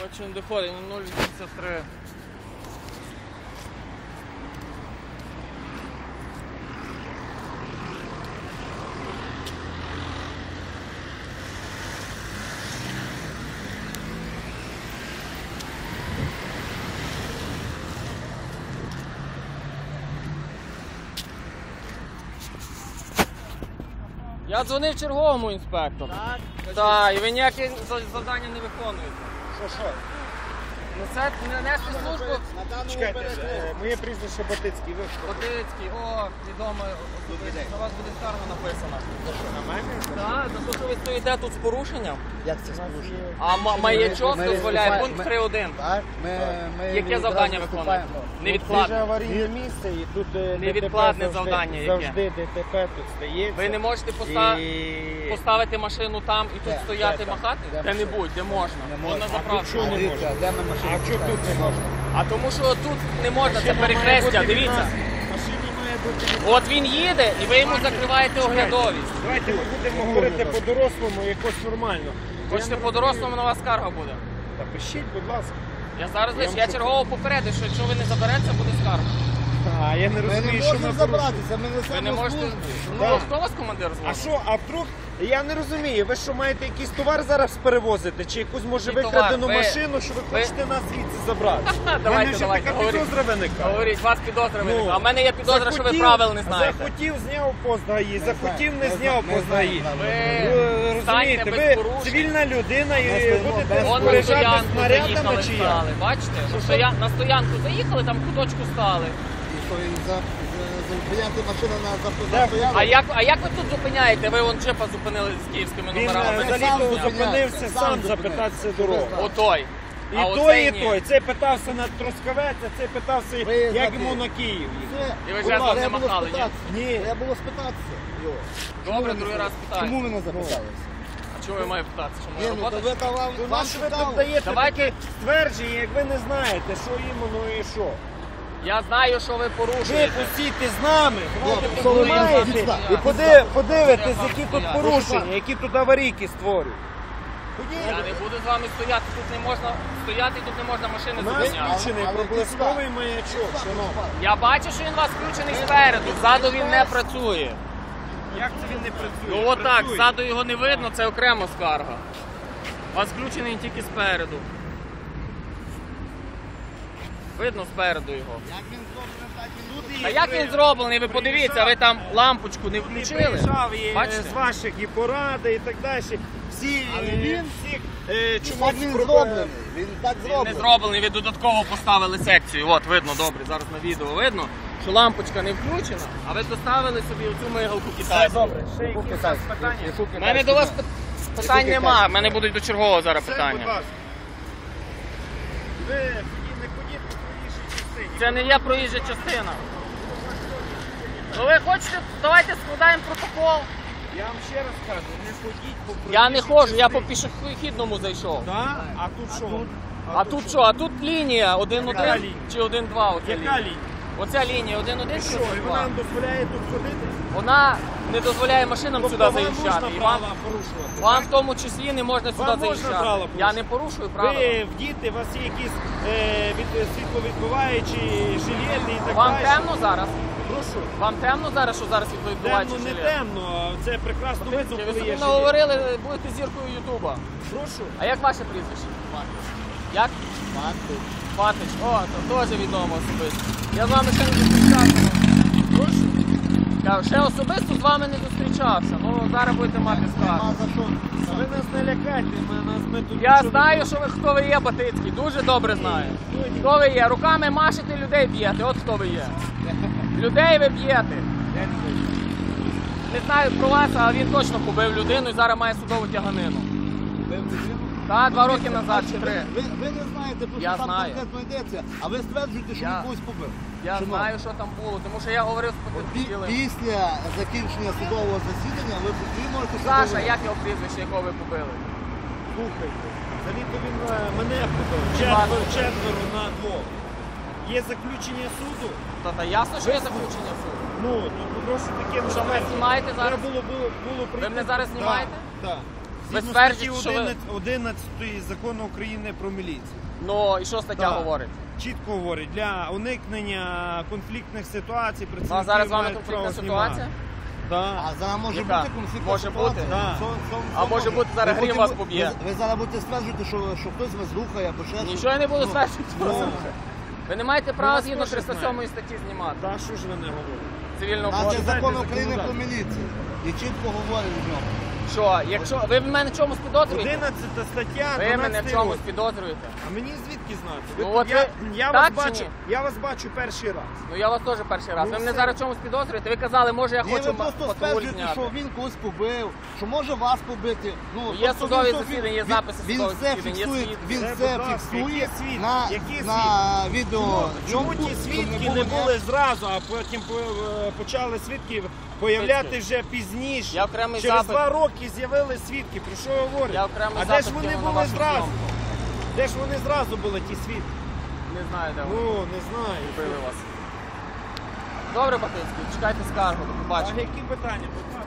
Бачу, не доходить, ну 0,83. Я дзвонив черговому інспектору. Так? Так, і ви ніякі завдання не виконуєте. Що, що? Несе, не нести службу Чекайте, е, моє прізвище Батицький, ви хто? Котицький, о, відомо. На вас буде скарга написана. На мене? Так, за те, що ви стоїте тут з порушенням. Як це служить? А ма- маячок Ми дозволяє виступаємо- пункт ми- 3.1. Так? Ми, ми Яке відразу завдання виступаємо. виконуєте? Це ж Невідкладне. аварійне місце і тут е, ДТП Невідкладне завжди- завдання яке? Завжди ДТП тут стається. Ви не можете поста- І... поставити машину там і тут стояти махати? Де Де-небудь, де можна. Не Вон на можна. не Дивіться, де ми машину А чого тут не можна? А тому що тут не можна, це перехрестя, дивіться. Машина має бути від От він їде і ви йому закриваєте оглядовість. Давайте ми будемо говорити по-дорослому, якось нормально. Хочете по-дорослому на вас скарга буде. Та пишіть, будь ласка. Я зараз лише, я чергово попередив, що якщо ви не заберете, буде скарга. А, я не Ми не розумію, що ми можемо порушуємо. забратися, ми Ви не можете. службу. Ну, Да. хто вас командир А що, а вдруг, я не розумію, ви що маєте якийсь товар зараз перевозити, чи якусь може Який викрадену? Ви- машину, що ви ви- хочете нас звідси забрати? У Давайте, вже давайте, така говоріть. підозра виникає. Говоріть, вас підозра Ну, виникла. А в мене є підозра, що ви захотів- правил не знаєте. Захотів, зняв пост ГАІ, захотів, не зняв пост ГАІ. Ви Ви станьте розумієте, без ви порушень. цивільна людина і стоїмо будете без Вон на споряджати стоянку снарядами чи як? стали. Бачите? Що стоя- На стоянку заїхали, там куточку стали. Що, і за- за- Зупиняти машину на Де? А як, а як ви тут зупиняєте? Ви вон джипа зупинили з київськими Він номерами. е, взагалі сам тут зупиняється, зупинився сам запитатися дорогу. Отой. І А той, оцей і ні. той. Цей питався на Трускавець, а цей питався, Виїздити. як йому на Київ. їхати. І ви жезлом не махали, ні? Ні. Треба було спитатися. його. Добре, другий раз питаю. Чому ви не запиталися? А чого ви маєте питатися? Що Ні, моя ну робота? то ви там вам, Ну, вам наше ви тут даєте Давайте- таке ствердження, як ви не знаєте, що іменно і що. Я знаю, що ви Ви порушуєте. посійте з нами, ви маєте? і поди- подивитесь, які тут порушення, які тут аварійки створюють. Я не буду з вами стояти, тут не можна стояти, тут не можна машини У нас зупиняти. включений проблисковий маячок, шановні. Я бачу, що він у вас включений спереду, ззаду він не працює. Як це він не працює? Ну отак, ззаду його не видно, це окрема скарга. У вас включений тільки спереду. Видно спереду його. Як він зроблений, так він Тут А і як він зроблений? Ви подивіться, ви там лампочку не включили. Бачите? з ваших і поради, і так далі. Всі, Але е, він- всіх, е, чомусь він зроблений. Він так Він не зроблений. зроблений, ви додатково поставили секцію. От, видно, добре, зараз на відео видно, що лампочка не включена, а ви доставили собі оцю мигалку китайську. Ще Яку якісь питання? У мене до вас питань нема, в мене будуть до чергового зараз питання. ласка. Ви тоді не ходіть по проїжджій частині. Це не є проїжджа частина. Ну ви хочете, давайте складаємо протокол. Я вам ще раз кажу, не ходіть по проїжджій Я не ходжу, я по частині. пішохідному зайшов. Так? А тут що? А тут що? А тут лінія Яка 1-1 лінія? чи 1-2 оця Яка лінія? лінія? Оця лінія 1-1 І чи що, і вона 1-2? нам дозволяє тут ходити? Вона не дозволяє машинам Тобто сюди заїжджати. І вам, порушувати? вам в тому числі не можна сюди Вам можна заїжджати. правила Я не порушую правила. Ви в діти, у вас є якісь е, від, світловідбиваючі, жилети і так Вам далі. темно зараз? Прошу. Вам темно зараз, що зараз відбувається? Темно, не темно, це прекрасно видно, Ви коли собі є жилет. наговорили, будете зіркою Ютуба. Прошу. А як ваше прізвище? Як? Патич. О, то теж відомо особисто. Я з вами ще не зустрічався. Ще особисто з вами не зустрічався. Ну, зараз будете мати скаргу. Нема за що. Ви нас не лякайте, ми, нас, ми тут Я нічого знаю, що ви хто ви є, Батицький, дуже добре знаю. Хто ви є? Руками машете, людей б'єте, от хто ви є. Людей ви б'єте. не... Не знаю про вас, а він точно побив людину і зараз має судову тяганину. Ви в дитину? Так, два роки назад чи три. Ви, ви не знаєте, про Я що там знаю. конкретно йдеться, а ви стверджуєте, що Я- він когось побив. Я Чому? знаю, що там було, тому що я говорив з пі- потерпілим. Після закінчення судового засідання ви, можете Саша, як його прізвище, якого ви побили? Слухайте. Взагалі-то він е, мене побив. Четверо, четверо на двох. Є заключення суду. Та, та ясно, що є заключення суду. Ну, то прошу таке Що ви знімаєте зараз? Треба було, було, було Ви мене зараз знімаєте? Так. Ви Згідно стверджуєте, що ви... 11, 11 закону України про міліцію. Ну, і що стаття Так. говорить? Чітко говорить, для уникнення конфліктних ситуацій Ну, а зараз з вами мають конфліктна право ситуація? знімати. Так. А зараз може Яка? бути конфліктна Може ситуація. бути? Да. Що- що- А що може бути, зараз Ви грім потім- вас поб'є. Ви, ви зараз будете стверджувати, що, що хтось вас рухає або ще щось. Нічого я не буду Ну, стверджувати. ну, Ви не маєте права нас згідно теж 307 статті знімати. Та що ж ви не говорите? Цивільного Наш кодексу. закон України про міліцію. І чітко говорить в ньому. Що, якщо ви в мене в чомусь підозрюєте? 11 стаття, Ви мене 12 в чомусь розділ. підозрюєте? А мені звідки знати? Ну, тут- от я, ви- я, так вас чи бачу, ні? я вас бачу перший раз. Ну я вас теж перший раз. Ну, ви мене все. зараз в чомусь підозрюєте? Ви казали, може я Ні, хочу ви просто патруль стверджуєте, зняти. що він когось побив, що може вас побити. Ну, Є тобто судові він- засідання, є він- записи Він судових все засідань, є фіксує, свідки. він Це, все будь ласка, фіксує які свідки? на, Які на відео. Чому ті щоб свідки не були зразу, а потім е, почали свідки появляти вже пізніше? Я окремий Через запит. два роки з'явили свідки. Про що я говорю? Я окремий а де ж вони кинув на були вашу зразу? зйомку. Де ж вони зразу були, ті свідки? Не знаю, де Ну, вони не знаю. вбили вас. Добре, Батинський, чекайте скаргу, до А які питання? Будь ласка.